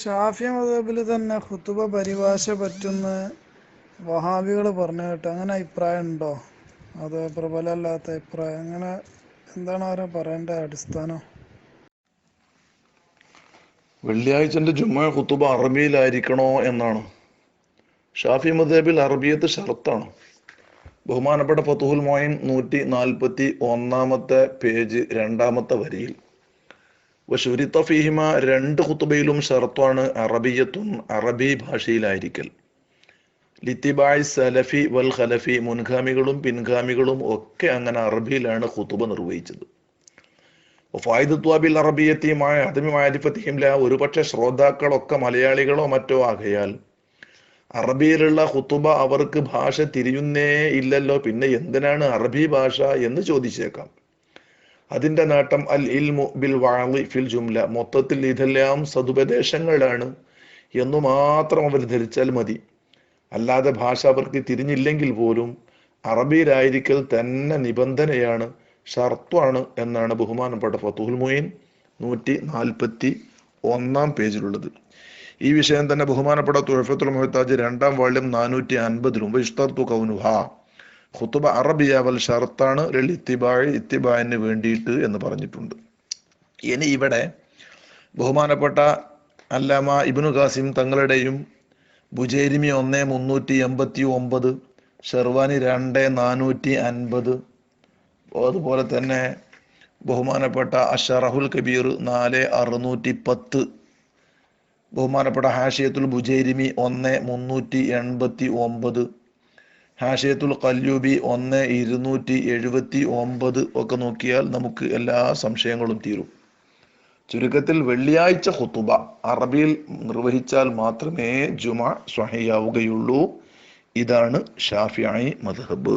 ഷാഫി മതബിൽ തന്നെ ഖുത്തുബ പരിഭാഷ പറ്റുന്ന വഹാബികൾ പറഞ്ഞു കേട്ടോ അങ്ങനെ അഭിപ്രായം ഉണ്ടോ? അതോ പ്രബലമല്ലാത്ത അഭിപ്രായം? അങ്ങനെ എന്താണ് അവരെ പറയേണ്ട അടിസ്ഥാനം? വെള്ളിയാഴ്ചന്റെ ജുമ്മ ഖുത്തുബ അറബിയിലായിരിക്കണോ എന്നാണ്. ഷാഫി മദേബിൽ അറബിയത്ത് ഷർത്താണ് ബഹുമാനപ്പെട്ട ഫത്തുഹുൽ മോയിൻ നൂറ്റി നാൽപ്പത്തി ഒന്നാമത്തെ പേജ് രണ്ടാമത്തെ വരിയിൽ. വശുരിത്ത ഫീഹിമ രണ്ട് കുത്തുബയിലും ഷർത്താണ് അറബിയത്തും അറബി ഭാഷയിലായിരിക്കൽ. ലിത്തിബായ് സലഫി വൽ ഖലഫി മുൻഗാമികളും പിൻഗാമികളും ഒക്കെ അങ്ങനെ അറബിയിലാണ് കുത്തുബ നിർവഹിച്ചത്. ഫായിദത്വാബിൽ അറബിയത്തിയുമായ അതിമി മാരിഫത്തിഹിംല ഒരുപക്ഷെ ശ്രോതാക്കളൊക്കെ മലയാളികളോ മറ്റോ ആകയാൽ അറബിയിലുള്ള ഖുത്തുബ അവർക്ക് ഭാഷ തിരിയുന്നേ ഇല്ലല്ലോ പിന്നെ എന്തിനാണ് അറബി ഭാഷ എന്ന് ചോദിച്ചേക്കാം. അതിന്റെ നേട്ടം അൽ ഇൽമു ബിൽ വാളി ഫിൽ ജുംല. മൊത്തത്തിൽ ഇതെല്ലാം സതുപദേശങ്ങളാണ്. എന്നു മാത്രം അവർ ധരിച്ചാൽ മതി. അല്ലാതെ ഭാഷ അവർക്ക് തിരിഞ്ഞില്ലെങ്കിൽ പോലും അറബിയിലായിരിക്കൽ തന്നെ നിബന്ധനയാണ് ഷർത്താണ് എന്നാണ് ബഹുമാനപ്പെട്ട ഫത്തുഹുൽ മൊയിൻ നൂറ്റി നാൽപ്പത്തി ഒന്നാം പേജിലുള്ളത്. ഈ വിഷയം തന്നെ ബഹുമാനപ്പെട്ട തുഴഫത്തുൽ മൊഹത്താജ് രണ്ടാം വാള്യം നാനൂറ്റി അൻപതിലും വിഷ്തർത്തു കൗനുഹ. ഖുത്തുബ അറബിയ വൽ ഷർത്താണ് ലിൽ ഇത്തിബായ് ഇത്തിബായിന് വേണ്ടിയിട്ട് എന്ന് പറഞ്ഞിട്ടുണ്ട്. ഇനി ഇവിടെ ബഹുമാനപ്പെട്ട അല്ലാമ ഇബ്നു ഖാസിം തങ്ങളുടെയും ബുജേരിമി ഒന്ന് മുന്നൂറ്റി എൺപത്തി ഒമ്പത് ഷെർവാനി രണ്ട് നാനൂറ്റി അൻപത് അതുപോലെ തന്നെ ബഹുമാനപ്പെട്ട അഷറഹുൽ കബീർ നാല് അറുന്നൂറ്റി പത്ത് ബഹുമാനപ്പെട്ട ഹാഷിയത്തുൽ ബുജേരിമി ഒന്ന് മുന്നൂറ്റി എൺപത്തി ഒമ്പത് ഹാഷിയത്തുൽ കല്യൂബി ഒന്ന് ഇരുന്നൂറ്റി എഴുപത്തി ഒമ്പത് ഒക്കെ നോക്കിയാൽ നമുക്ക് എല്ലാ സംശയങ്ങളും തീരും. ചുരുക്കത്തിൽ വെള്ളിയാഴ്ച ഹുത്തുബ അറബിയിൽ നിർവഹിച്ചാൽ മാത്രമേ ജുമ സ്വഹയാവുകയുള്ളൂ. ഇതാണ് ഷാഫിയായി മദ്ഹബ്.